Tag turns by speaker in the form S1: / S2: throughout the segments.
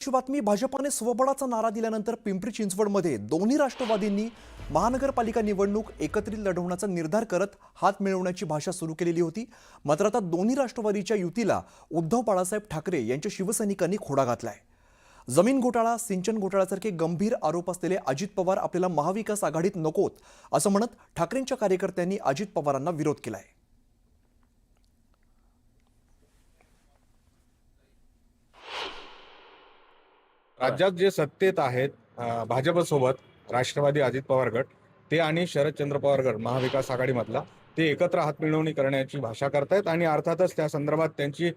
S1: ची बातमी भाजपाने स्वबळाचा नारा दिल्यानंतर पिंपरी चिंचवडमध्ये दोन्ही राष्ट्रवादींनी महानगरपालिका निवडणूक एकत्रित लढवण्याचा निर्धार करत हात मिळवण्याची भाषा सुरू केलेली होती. मात्र आता दोन्ही राष्ट्रवादीच्या युतीला उद्धव बाळासाहेब ठाकरे यांच्या शिवसैनिकांनी खोडा घातलाय. जमीन घोटाळा सिंचन घोटाळ्यासारखे गंभीर आरोप असलेले अजित पवार आपल्याला महाविकास आघाडीत नकोत असं म्हणत ठाकरेंच्या कार्यकर्त्यांनी अजित पवारांना विरोध केलाय.
S2: राज्यात जे सत्तेत आहेत भाजपसोबत राष्ट्रवादी अजित पवार गट ते आणि शरदचंद्र पवार गट महाविकास आघाडीमधला ते एकत्र हातमिळवणी करण्याची भाषा करतायत आणि अर्थातच त्या संदर्भात त्यांची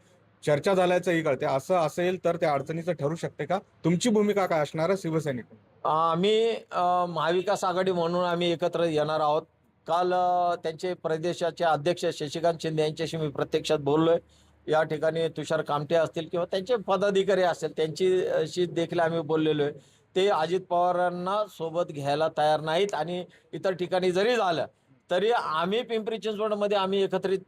S2: चर्चा झाल्याचंही कळते असं असेल तर त्या अडचणीचं ठरू शकते का? तुमची भूमिका काय असणार आहे शिवसैनिक?
S3: आम्ही महाविकास आघाडी म्हणून आम्ही एकत्र येणार आहोत. काल त्यांचे प्रदेशाचे अध्यक्ष शशिकांत शिंदे यांच्याशी मी प्रत्यक्षात बोललोय. या ठिकाणी तुषार कामटे असतील किंवा त्यांचे पदाधिकारी असतील त्यांची देखील आम्ही बोललेलो आहे. ते अजित पवारांना सोबत घ्यायला तयार नाहीत आणि इतर ठिकाणी जरी झालं तरी आम्ही पिंपरी चिंचवडमध्ये आम्ही एकत्रित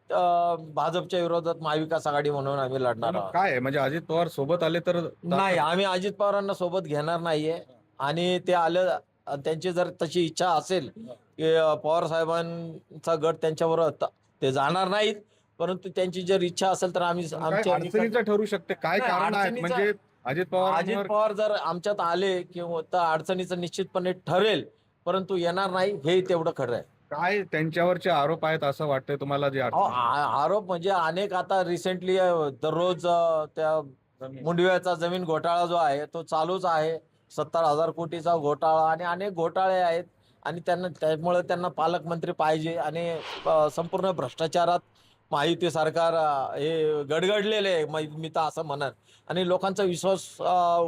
S3: भाजपच्या विरोधात महाविकास आघाडी म्हणून आम्ही लढणार आहोत.
S2: काय? म्हणजे अजित पवार सोबत आले तर
S3: नाही आम्ही अजित पवारांना सोबत घेणार नाहीये. आणि ते आलं त्यांची जर तशी इच्छा असेल की पवार साहेबांचा गट त्यांच्याबरोबर ते जाणार नाहीत. परंतु त्यांची जर इच्छा असेल तर आम्ही आमच्या
S2: अडचणीचं ठरू शकते? काय
S3: नाही,
S2: कारण
S3: अडचणीचं-
S2: म्हणजे अजित पवार
S3: अजित पवार जर आमच्यात आले किंवा तर अडचणीचं निश्चितपणे ठरेल परंतु येणार नाही हे तेवढं खरं आहे.
S2: काय त्यांच्यावरचे आरोप आहेत असं वाटतंय तुम्हाला जे
S3: अहो,
S2: अडचणी
S3: आ- आरोप म्हणजे अनेक आता रिसेंटली दररोज अ, त्या मुंडव्याचा जमीन घोटाळा जो आहे तो चालूच आहे. सत्तर हजार कोटीचा घोटाळा आणि अनेक घोटाळे आहेत. आणि त्यांना त्यामुळे त्यांना पालकमंत्री पाहिजे आणि अ, संपूर्ण भ्रष्टाचारात माहिती सरकार हे गडगडलेले आहे मै- मी तर असं म्हणत आणि लोकांचा विश्वास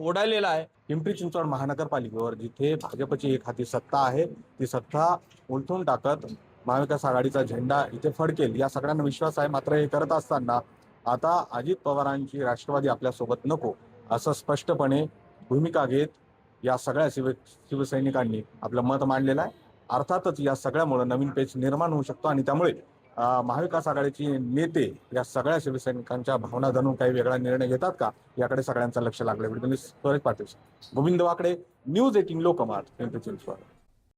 S3: उडालेला आहे.
S2: पिंपरी चिंचवड महानगरपालिकेवर जिथे भाजपची एक हाती सत्ता आहे ती सत्ता उलथून टाकत महाविकास आघाडीचा झेंडा इथे फडकेल या सगळ्यांना विश्वास आहे. मात्र हे करत असताना आता अजित पवारांची राष्ट्रवादी आपल्यासोबत नको असं स्पष्टपणे भूमिका घेत या सगळ्या शिव शिवसैनिकांनी आपलं मत मांडलेलं आहे. अर्थातच या सगळ्यामुळे नवीन पेच निर्माण होऊ शकतो आणि त्यामुळे महाविकास आघाडीचे नेते या सगळ्या शिवसैनिकांच्या भावना धरून काही वेगळा निर्णय घेतात का? याकडे सगळ्यांचं लक्ष लागलं. तुम्ही स्वरेश गोविंद वाकडे न्यूज एटीन लोकमत पिंपरी चिंचवड